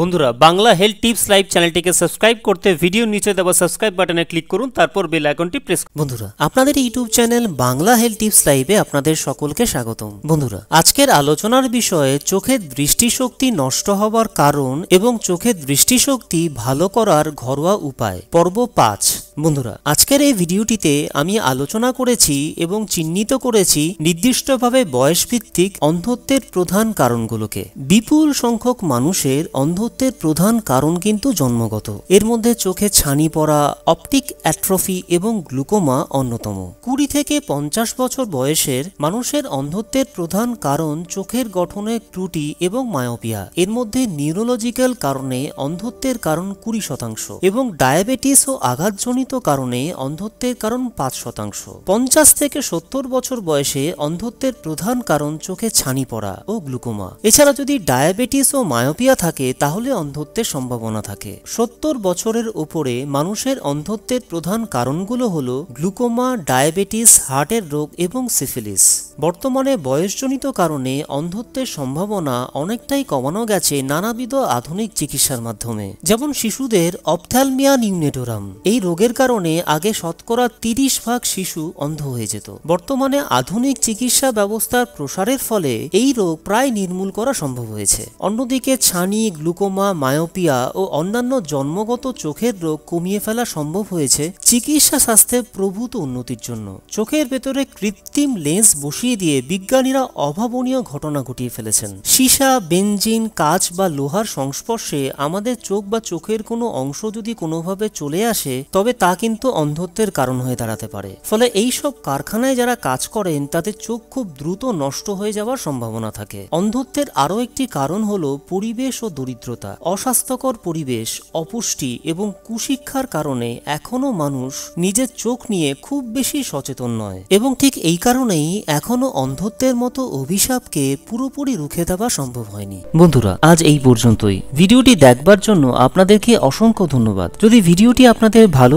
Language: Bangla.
বন্ধুরা, বাংলা হেলথ টিপস লাইভ চ্যানেলটিকে সাবস্ক্রাইব করতে ভিডিও নিচে দেওয়া সাবস্ক্রাইব বাটনে ক্লিক করুন, তারপর বেল আইকনটি প্রেস বন্ধুরা, আপনাদের YouTube channel Bangla health tips লাইভে আপনাদের সকলকে স্বাগতম। বন্ধুরা, আজকের আলোচনার বিষয়ে চোখের দৃষ্টিশক্তি নষ্ট হওয়ার কারণ এবং চোখের দৃষ্টিশক্তি ভালো করার ঘরোয়া উপায়। পর্ব পাঁচ। বন্ধুরা, আজকের এই ভিডিওটিতে আমি আলোচনা করেছি এবং চিহ্নিত করেছি নির্দিষ্টভাবে বয়সভিত্তিক অন্ধত্বের প্রধান কারণগুলোকে। বিপুল সংখ্যক মানুষের অন্ধত্বের প্রধান কারণ কিন্তু জন্মগত। এর মধ্যে চোখে ছানি পড়া, অপটিক অ্যাট্রফি এবং গ্লুকোমা অন্যতম। কুড়ি থেকে পঞ্চাশ বছর বয়সের মানুষের অন্ধত্বের প্রধান কারণ চোখের গঠনের ত্রুটি এবং মায়োপিয়া। এর মধ্যে নিউরোলজিক্যাল কারণে অন্ধত্বের কারণ কুড়ি শতাংশ এবং ডায়াবেটিস ও আঘাতজনিত কারণে অন্ধত্বের কারণ পাঁচ শতাংশ। পঞ্চাশ থেকে সত্তর বছর বয়সে অন্ধত্বের প্রধান কারণ চোখে ছানি পড়া ও গ্লুকোমা। এছাড়া যদি ডায়াবেটিস ও মায়োপিয়া থাকে, তাহলে অন্ধত্বের সম্ভাবনা থাকে। সত্তর বছরের ওপরে মানুষের অন্ধত্বের প্রধান কারণগুলো হল গ্লুকোমা, ডায়াবেটিস, হার্টের রোগ এবং সিফিলিস। বর্তমানে বয়সজনিত কারণে অন্ধত্বের সম্ভাবনা অনেকটাই কমানো গেছে নানাবিধ আধুনিক চিকিৎসার মাধ্যমে। যেমন শিশুদের অপথ্যালমিয়া নিউনেটোরাম এই রোগের কারণে আগে শতকরা তিরিশ ভাগ শিশু অন্ধ হয়ে যেত। বর্তমানে আধুনিক চিকিৎসা ব্যবস্থার প্রসারের ফলে এই রোগ প্রায় নির্মূল করা সম্ভব হয়েছে। অন্যদিকে ছানি, গ্লুকোমা, মায়োপিয়া ও অন্যান্য জন্মগত চোখের রোগ কমিয়ে ফেলা সম্ভব হয়েছে চিকিৎসা স্বাস্থ্যের প্রভূত উন্নতির জন্য। চোখের ভেতরে কৃত্রিম লেন্স বসিয়ে দিয়ে বিজ্ঞানীরা অভাবনীয় ঘটনা ঘটিয়ে ফেলেছেন। সীসা বেঞ্জিন কাঁচ বা লোহার সংস্পর্শে আমাদের চোখ বা চোখের কোনো অংশ যদি কোনোভাবে চলে আসে, তবে তা কিন্তু অন্ধত্বের কারণ হয়ে দাঁড়াতে পারে। ফলে এই সব কারখানায় যারা কাজ করেন, তাদের চোখ খুব দ্রুত নষ্ট হয়ে যাওয়ার সম্ভাবনা থাকে। অন্ধত্বের আরও একটি কারণ হল পরিবেশ ও দরিদ্রতা। অস্বাস্থ্যকর পরিবেশ, অপুষ্টি এবং কুশিক্ষার কারণে এখনও মানুষ নিজের চোখ নিয়ে খুব বেশি সচেতন নয়। এবং ঠিক এই কারণেই এখনও অন্ধত্বের মতো অভিশাপকে পুরোপুরি রুখে দেওয়া সম্ভব হয়নি। বন্ধুরা, আজ এই পর্যন্তই। ভিডিওটি দেখবার জন্য আপনাদেরকে অসংখ্য ধন্যবাদ। যদি ভিডিওটি আপনাদের ভালো